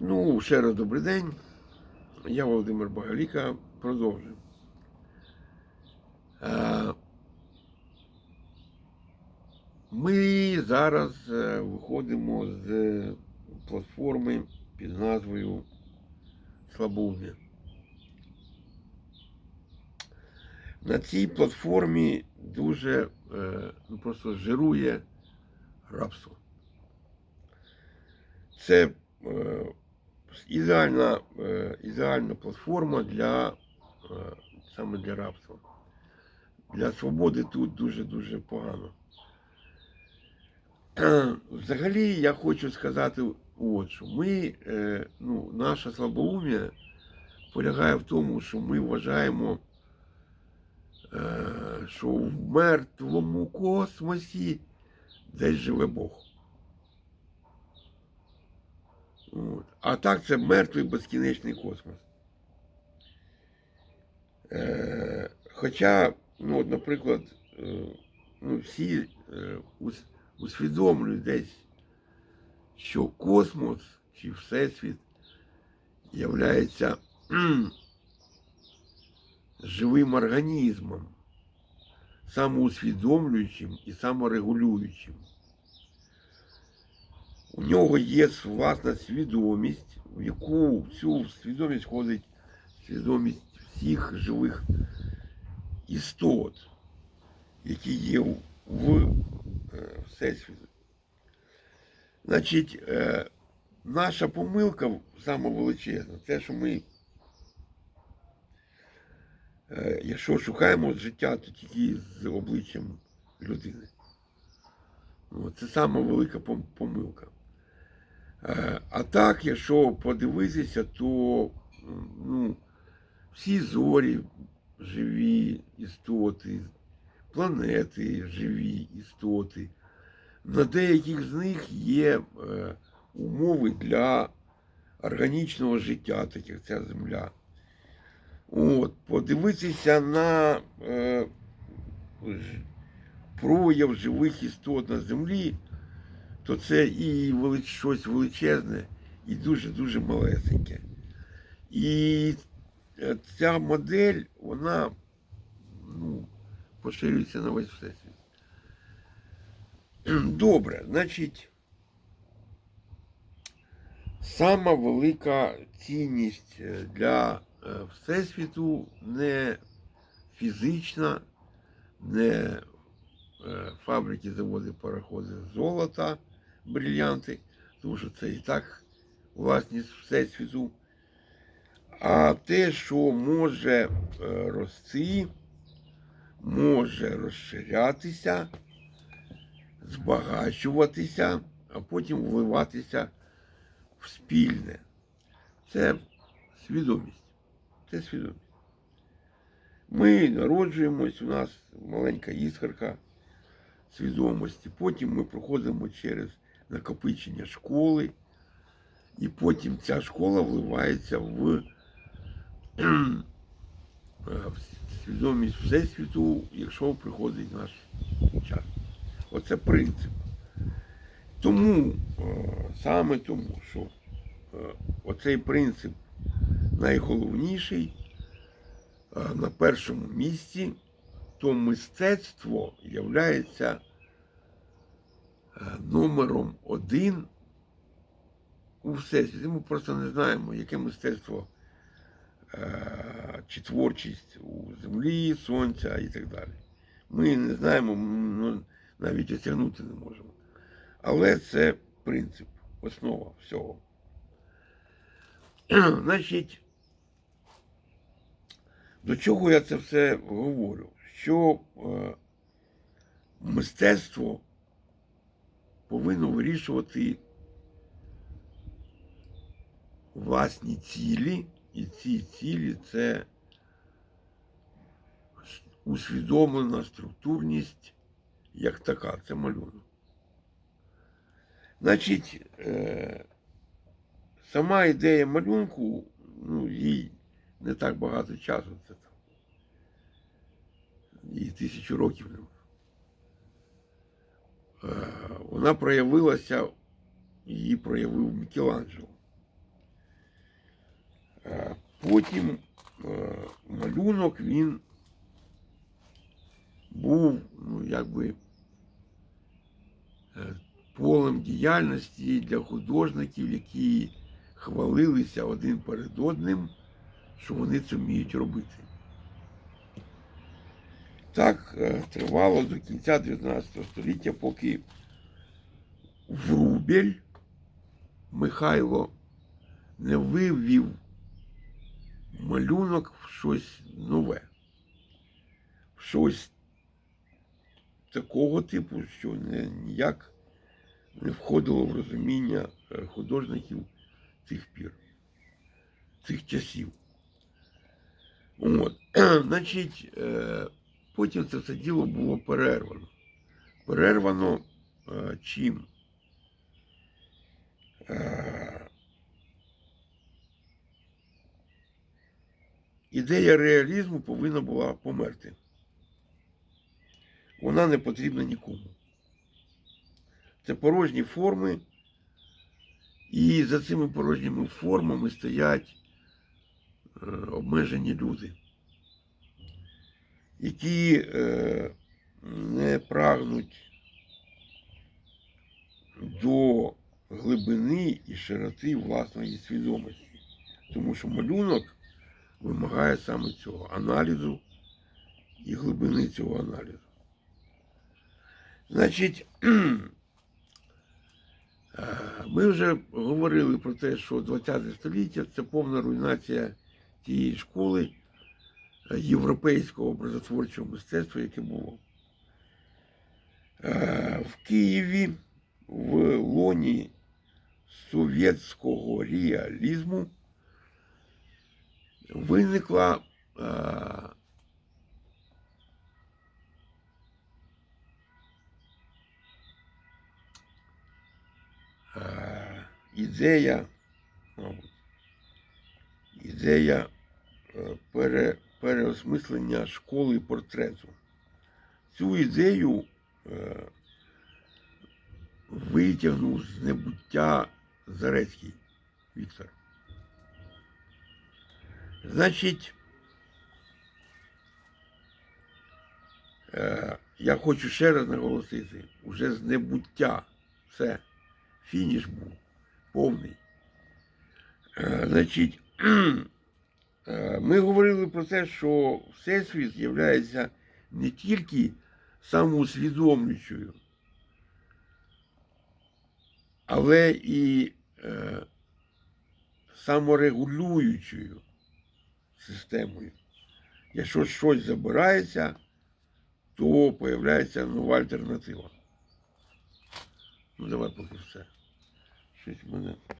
Ну, ще раз добрий день. Я Володимир Багаліка. Продовжуємо. Е, Ми зараз е, виходимо з платформи під назвою Слабоум'я. На цій платформі дуже е, ну, просто жирує рабство. Це ідеальна, е, ідеальна платформа для е, саме для рабства. Для свободи тут дуже-дуже погано. Взагалі я хочу сказати от що. Ми, е, ну, наша слабоум'я полягає в тому, що ми вважаємо, що в мертвому космосі десь живе Бог. От. А так це мертвий безкінечний космос. Е, хоча, ну, от, наприклад, е, ну, всі е, ус- усвідомлюють десь, що космос чи Всесвіт являється живим організмом, самоусвідомлюючим і саморегулюючим. У нього є власна свідомість, в яку цю свідомість входить свідомість всіх живих істот, які є в, в е, Всесвіті. Значить, е, наша помилка саме величезна, те, що ми, е, якщо шукаємо життя, то тільки з обличчям людини. От, Це сама велика помилка. Е, А так, якщо подивитися, то ну, всі зорі живі істоти, планети живі істоти. На деяких з них є е, умови для органічного життя, так як ця земля. От, подивитися на е, прояв живих істот на землі, то це і щось величезне, і дуже-дуже малесеньке. І е, ця модель, вона ну, поширюється на весь всесвіт. Добре, значить, сама велика цінність е, для е, Всесвіту не фізична, не фабрики, заводи, пароходи золота, брильянти, тому що це і так власність Всесвіту. А те, що може е, рости, може розширятися, збагачуватися, а потім вливатися в спільне. Це свідомість. Це свідомість. Ми народжуємось, у нас маленька іскорка свідомості. Потім ми проходимо через накопичення школи, і потім ця школа вливається в, е, свідомість Всесвіту, якщо приходить наш час. Оце принцип. Тому, е, саме тому, що е, оцей принцип найголовніший на першому місці, то мистецтво являється номером один у всесвіті. Ми просто не знаємо, яке мистецтво е, чи творчість у землі, сонця і так далі. Ми не знаємо, ну, навіть осягнути не можемо. Але це принцип, основа всього. Значить, до чого я це все говорю? Що е, мистецтво повинно вирішувати власні цілі, і ці цілі це усвідомлена структурність як така, це малюнок. Значить, е, сама ідея малюнку, ну, їй не так багато часу, це там, їй тисячу років нема. Е, Вона проявилася, її проявив Мікеланджело. Е, Потім е, малюнок він був, ну, якби е, полем діяльності для художників, які хвалилися один перед одним, що вони це вміють робити. Так тривало до кінця 19 століття, поки Врубель Михайло не вивів малюнок в щось нове, в щось такого типу, що ніяк не входило в розуміння е, художників цих пір, цих часів. От. Значить, е, потім це все діло було перервано. Перервано е, чим? Е, ідея реалізму повинна була померти. Вона не потрібна нікому. Це порожні форми, і за цими порожніми формами стоять е, обмежені люди, які е, не прагнуть до глибини і широти власної свідомості. Тому що малюнок вимагає саме цього аналізу і глибини цього аналізу. Значить, ми вже говорили про те, що 20 століття це повна руйнація тієї школи е, європейського образотворчого мистецтва, яке було. Е, В Києві в лоні совєтського реалізму виникла е, е, ідея, ідея е, пере, переосмислення школи портрету. Цю ідею е, витягнув з небуття Зарецький Віктор. Значить, е, я хочу ще раз наголосити, уже з небуття все, фініш був повний. Е, Значить, е, ми говорили про те, що Всесвіт є не тільки самоусвідомлюючою, але і саморегулюючою системою. Якщо щось забирається, то появляється нова альтернатива. Ну, давай поки все. Щось мене.